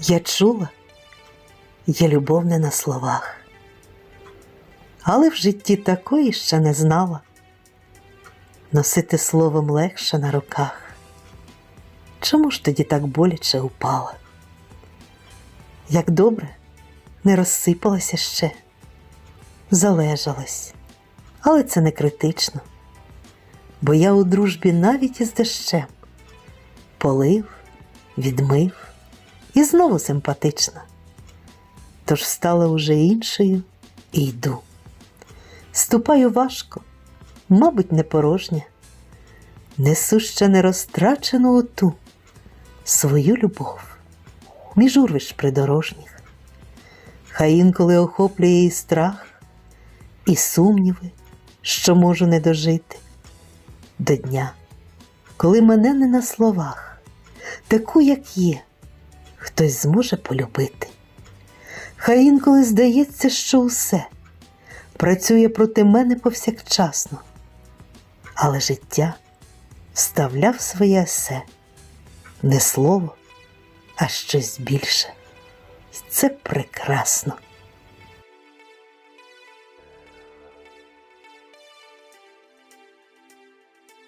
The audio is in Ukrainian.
Я чула, є любов не на словах, але в житті такої ще не знала. Носити словом легше на руках. Чому ж тоді так боляче упала? Як добре, не розсипалася ще, залежалась, але це не критично, бо я у дружбі навіть із дощем полив, відмив і знову симпатична. Тож стала уже іншою і йду. Ступаю важко, мабуть, не порожня, несу ще не розтрачену оту свою любов між урвищ придорожніх. Хай інколи охоплює і страх, і сумніви, що можу не дожити до дня, коли мене не на словах, таку, як є, хтось зможе полюбити. Хай інколи здається, що усе працює проти мене повсякчасно, але життя вставляв своє есе не слово, а щось більше. І це прекрасно.